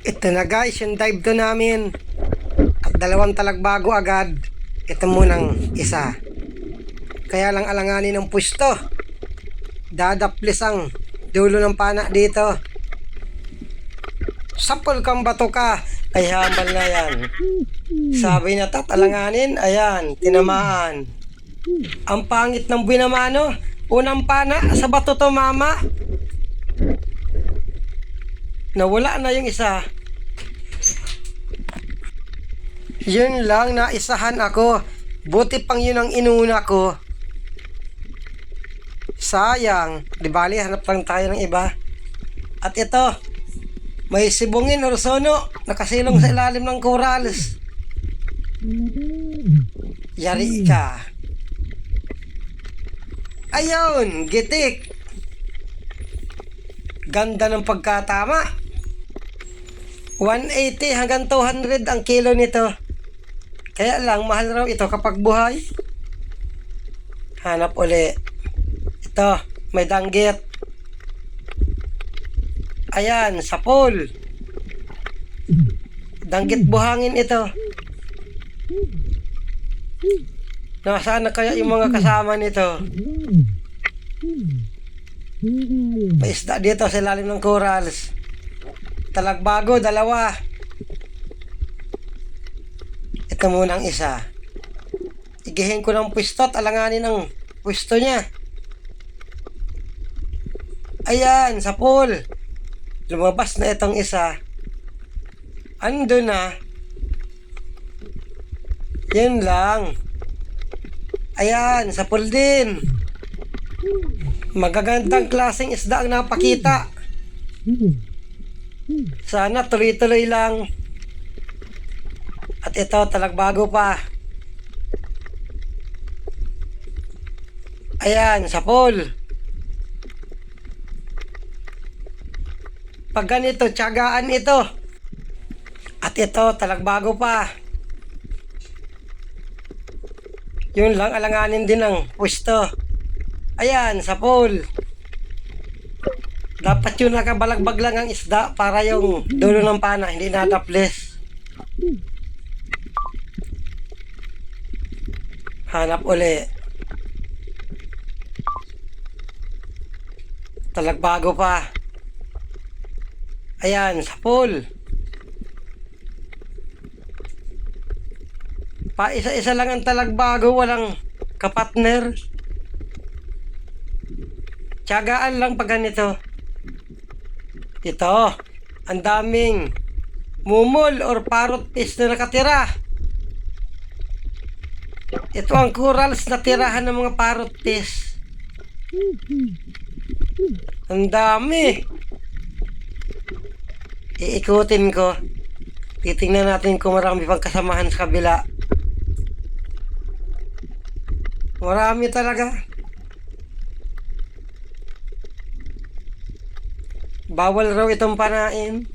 Ito na guys, yung dive to namin. At dalawang talagbago agad. Ito munang isa. Kaya lang alanganin ng pwesto. Dadaplis ang dulo ng pana dito. Sapol kang bato ka. Ay hambal na yan. Sabi na tatalanganin, ayan, tinamaan. Ang pangit ng binamano. Unang pana, sa bato to mama. Nawala na yung isa. Yun lang, naisahan ako. Buti pang yun ang inuna ko. Sayang. Di bali, hanap lang tayo ng iba. At ito, may sibungin or sono. Nakasilong sa ilalim ng corals. Yari ka. Ayun, gitik. Ganda ng pagkatama. 180 hanggang 200 ang kilo nito. Kaya lang, mahal raw ito kapag buhay. Hanap uli. Ito, may danggit. Ayan, sapol. Danggit buhangin ito. Nasaan na kaya yung mga kasama nito? May isda dito sa ilalim ng corals. Talagbago, dalawa. Ito muna ang isa. Igihin ko ng pwesto at alanganin ang pwesto niya. Ayan, sa pool. Lumabas na itong isa. Ando na. Yun lang. Ayan, sa pool din. Magagandang klaseng isda ang napakita. Sana tuloy-tuloy lang. At ito, talagbago pa. Ayan, sa pool. Pag ganito, tiyagaan ito. At ito, talagbago pa. Yun lang, alanganin din ang pwesto. Ayan, sa pool. Dapat yun nakabalagbag lang ang isda para yung dulo ng pana, hindi nadaples. Hanap uli. Talagbago pa. Ayan, sa pool. Pa isa-isa lang ang talagbago, walang kapatner. Tiyagaan lang pag ganito. Ito, ang daming mumol or parrot fish na nakatira. Ito ang corals na tirahan ng mga parrot fish. Ang dami. Iikutin ko. Titingnan natin kung marami pang kasamahan sa kabila. Marami talaga. Bawal raw itong panain.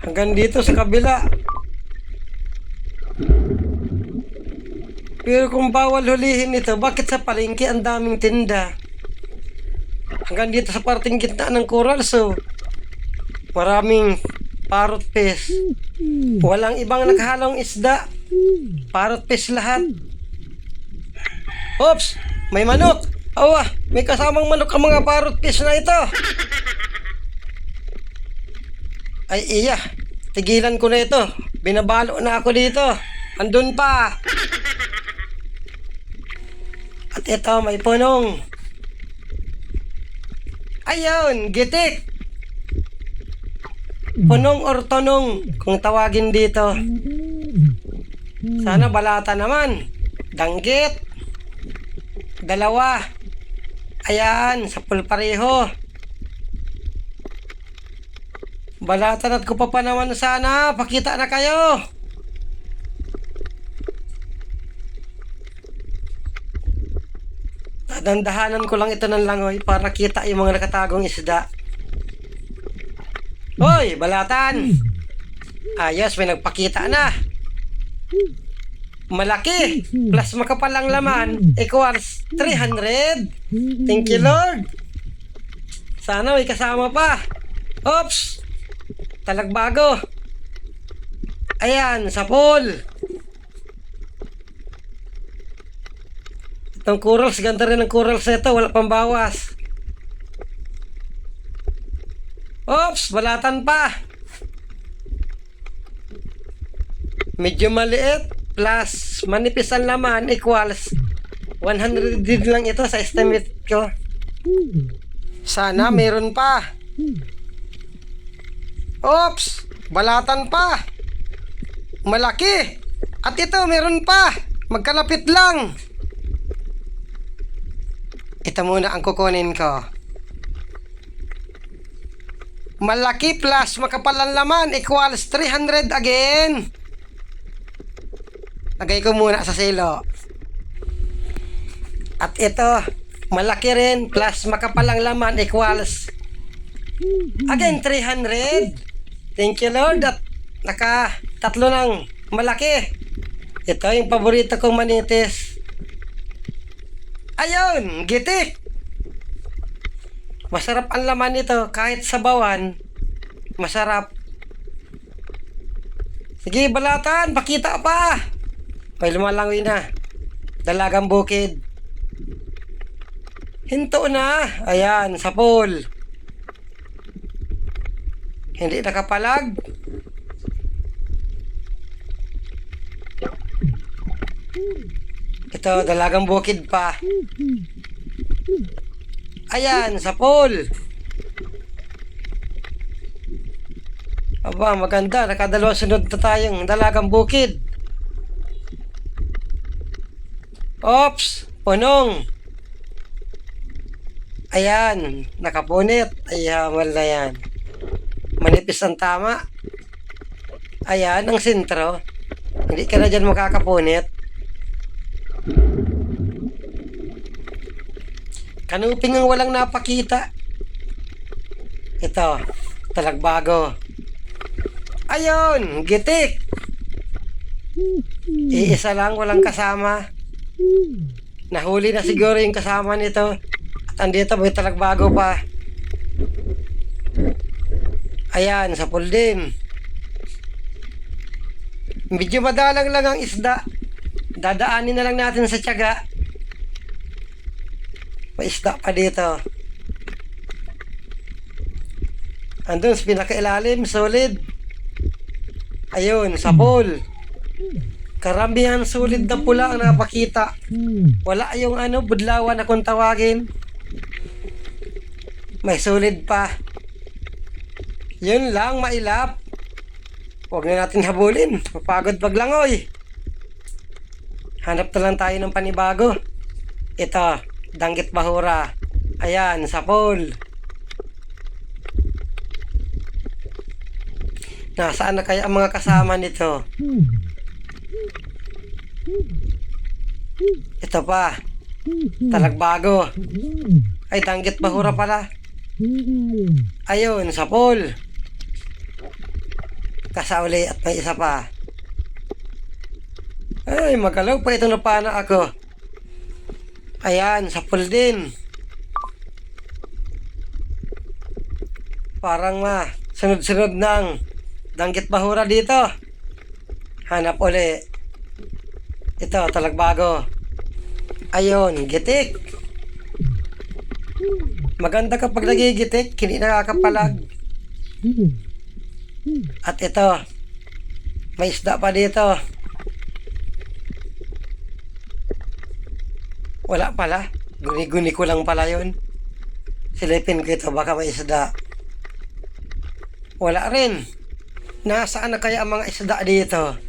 Hanggang dito sa kabila. Pero kung bawal hulihin ito, bakit sa palengke ang daming tinda? Hanggang dito sa parting gitna ng coral, so maraming parrot fish. Walang ibang naghalong isda. Parrot fish lahat. Oops! May manok! Awa! May kasamang manok ang mga parrot fish na ito! Ay iya! Tigilan ko na ito. Binabalo na ako dito. Andun pa! At ito, may punong. Ayun! Gitik! Punong or tonong kung tawagin dito. Sana balata naman. Danggit. Dalawa. Ayan, sa pareho. Balatan at ko pa naman sana. Pakita na kayo. Dadandahanan ko lang ito ng langoy para kita yung mga nakatagong isda. Hoy, balatan! Ayos, may nagpakita na. Malaki. Plus makapalang laman equals 300. Thank you, Lord. Sana may kasama pa. Oops! Talagbago. Ayan, sa pool. Itong corals, ganda rin ang corals ito. Wala pang bawas. Oops, balatan pa. Medyo maliit plus manipis ang laman equals 100 din lang ito sa estimate ko. Sana meron pa. Oops! Balatan pa! Malaki! At ito, meron pa! Magkalapit lang! Ito muna ang kukunin ko. Malaki plus makapalan laman equals 300 again. Lagay ko muna sa silo. At ito, malaki rin plus makapalang laman equals Again, 300. Thank you, Lord. At naka tatlo ng malaki. Ito yung paborito kong manitis. Ayun, gitik. Masarap ang laman nito kahit sa bawan. Masarap. Sige, balatan. Pakita pa. May lumalangoy na. Dalagang bukid. Hinto na. Ayan, sa pool. Hindi nakapalag. Ito, dalagang bukid pa. Ayan, sa pool. Aba, maganda. Nakadalawa sunod na tayong dalagang bukid. Ops, punong. Ayan, nakapunit. Ay, hamal na yan. Manipis ang tama. Ayan, ang sentro. Hindi ka na dyan makakapunit. Kanuping ang walang napakita. Ito, talagbago. Ayun, gitik. Iisa lang, walang kasama. Nahuli na siguro yung kasama nito. At andito may talagbago pa. Ayan, sa pool din. Medyo madalang lang ang isda. Dadaanin na lang natin sa tiyaga. May isda pa dito. Andun sa pinakailalim, solid. Ayun, sa pool. Karamihan solid na pula ang napakita. Wala yung ano, budlawan na kung tawagin. May solid pa. Yun lang, mailap. Huwag na natin habulin. Mapagod paglangoy. Hanap na lang tayo ng panibago. Ito, Danggit Bahura. Ayan, sa pool. Nasaan na kaya ang mga kasama nito? Ito pa. Talagbago. Ay, Danggit Bahura pala. Ayun, sa pool. Kasauli at may isa pa. Ay, magalaw pa itong napana ako. Ayan, sa pool din. Parang ma, sunod-sunod ng danggit bahura dito. Hanap uli. Ito, talagbago. Ayun, gitik. Maganda kapag nagigitik, hindi nakakapalag. At ito, may isda pa dito. Wala pala. Guni-guni ko lang pala yun. Silipin ko ito, baka may isda. Wala rin. Nasaan na kaya ang mga isda dito?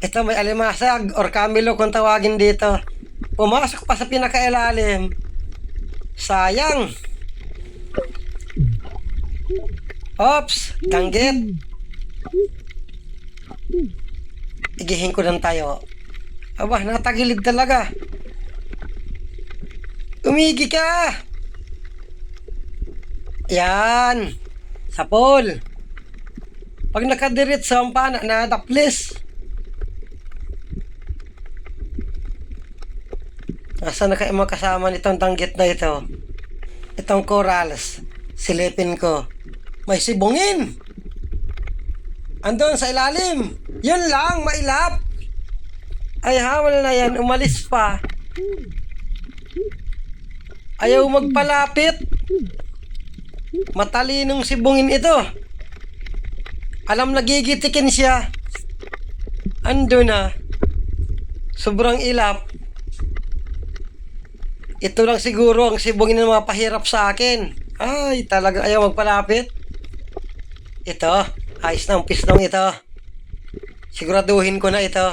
Ito may alimasag or kamilo kung tawagin dito. Pumasok pa sa pinakailalim. Sayang. Ops, danggit. Igihin ko lang tayo. Aba, natagilid talaga. Umigi ka! Yan. Sa pool. Pag nakadirit sa umpana, nadaplis. Nasaan na kayo mga nitong danggit na ito? itong corals. Silipin ko. May sibungin. Andun sa ilalim. Yun lang, mailap. Ay, hawal na yan. Umalis pa. Ayaw magpalapit. Matalinong sibungin ito. Alam nagigitikin siya. Ando na. Sobrang ilap. Ito lang siguro ang sibungin ng mga pahirap sa akin. Ay, talaga ayaw magpalapit. Ito, ayos na ang pisnong ito. Siguraduhin ko na ito.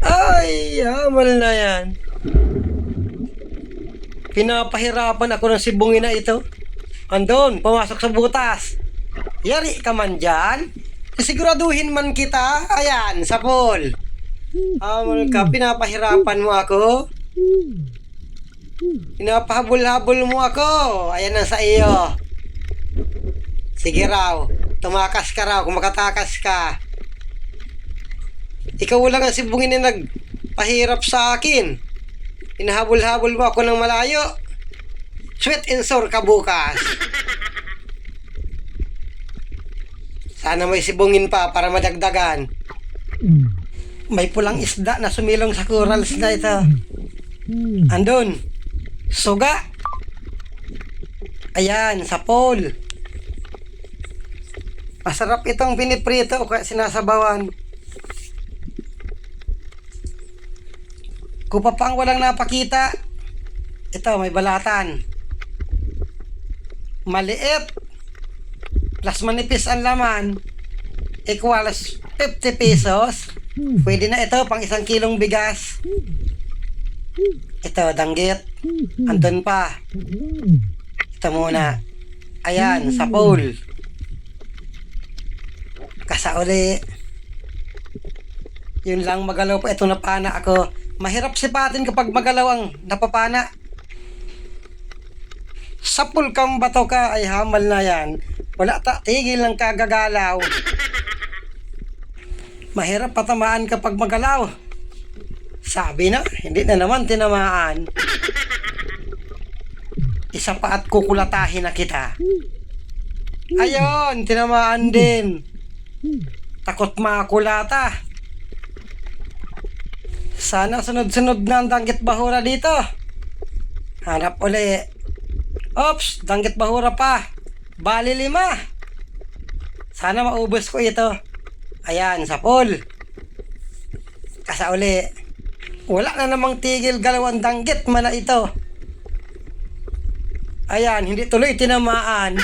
Ay, hamal na yan. Pinapahirapan ako ng sibungin na ito. Andon, pumasok sa butas. Yari ka man dyan. Siguraduhin man kita. Ayan, sa pool. Hamal ka, pinapahirapan mo ako. Pinapahabol-habol mo ako. Ayan na sa iyo. Sige raw. Tumakas ka raw kung makatakas ka. Ikaw lang ang sibungin na nagpahirap sa akin. Inahabol-habol mo ako ng malayo. Sweet and sour ka bukas. Sana may sibungin pa para madagdagan. May pulang isda na sumilong sa corals na ito. Andun. Suga. Ayan, sa pole. Masarap itong piniprito kaya sinasabawan. Kung pa pang walang napakita, ito may balatan. Maliit. Plus manipis ang laman. Equals 50 pesos. Pwede na ito pang isang kilong bigas. Ito, danggit. Andun pa. Ito muna. Ayan, sa pole. Kasauli. Yun lang magalaw pa. Ito napana ako. Mahirap sipatin kapag magalaw ang napapana. Sapul kang bato ka ay hamal na yan. Wala ta, tigil lang kagagalaw. Mahirap patamaan kapag magalaw. Sabi na, hindi na naman tinamaan. Isa pa at kukulatahin na kita. Ayon, tinamaan din. Takot makulata. Sana sunod-sunod na ang danggit bahura dito. Hanap uli. Ops, danggit bahura pa. Bali lima. Sana maubos ko ito. Ayan, sa pool. Kasa uli. Wala na namang tigil galawang danggit man na ito. Ayan, hindi tuloy tinamaan.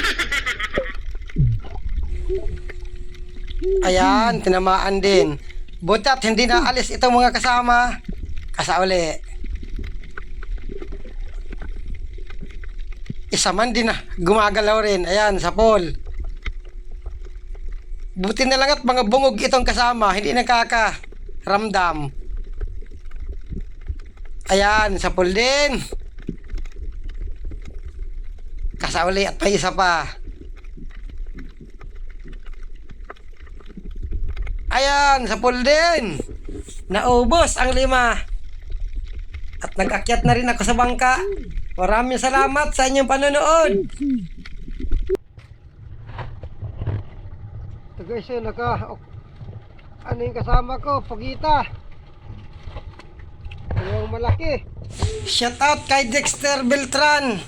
Ayan, tinamaan din. Buti at hindi na alis itong mga kasama. Kasa uli. Isa man din na gumagalaw rin. Ayan, sa pool. Buti na lang at mga bungog itong kasama. Hindi nakaka ramdam. Ayan, sa pool din. Kasa uli at may isa pa. Ayan, sa pool din. Naubos ang lima. At nag-akyat na rin ako sa bangka. Maraming salamat sa inyong panonood. Ito guys, yun, naka, ano yung kasama ko, Pagita. Malaki. Shout out kay Dexter Beltran.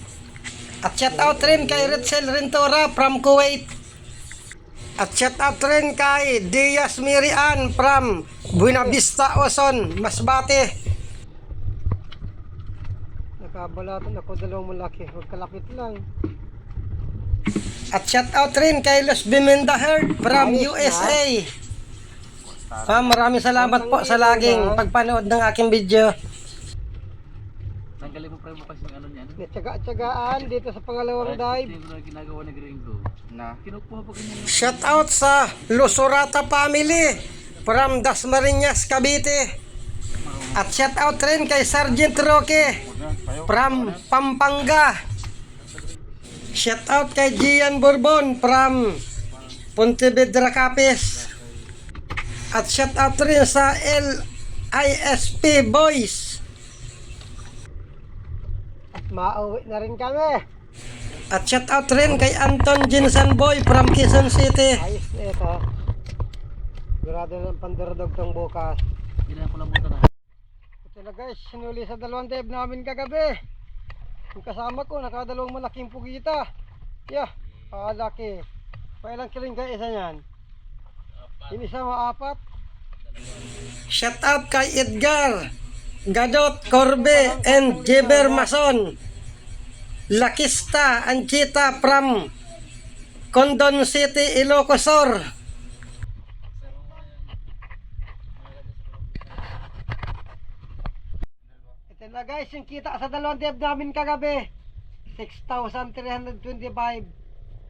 At shout out rin kay Ritzel Rentora from Kuwait. At shout out rin kay Diaz Mirian from Buena Vista, Oson, Masbate. Nakabalatan ako dalawang malaki. Huwag kalapit lang. At shout out rin kay Los Bimenda Herd from USA. Ah, maraming salamat po sa laging pagpanood ng aking video. Tanggalin mo pre bukas yung ano niya. Ano? Tsaga-tsagaan dito sa pangalawang dive. Ito yung ginagawa ni Gringo. Na? Kinukuha pa ganyan. Shout out sa Lusurata family from Dasmariñas, Cavite. At shout out rin kay Sergeant Roque from Pampanga. Shout out kay Gian Bourbon from Pontevedra, Capiz. At shout out rin sa LISP Boys. Mauwi na rin kami. At shout out rin kay Anton Jinsan Boy from Quezon City. Ayos na ito. Sigurado ng pandurdog tong bukas. Hindi na ko lambutan na. Ito na guys, sinuli sa dalawang dib namin kagabi. Yung kasama ko, nakadalawang malaking pugita. Yeah, kalaki. Pailang kiling ka isa niyan? Yung isa maapat. Shout out kay Edgar, Gadot Corbe, and Jeber Mason. Lakista Anchita from Condon City, Ilocos Sur. Ito na guys, yung kita sa dalawang dib namin kagabi. 6,325.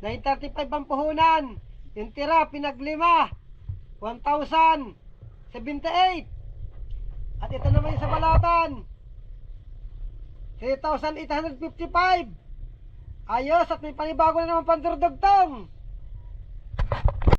935 ang puhunan. Yung tira, pinaglima. 1,078. At ito naman yung sa balatan. 3,855. Ayos at may panibago na naman pandurdugtong.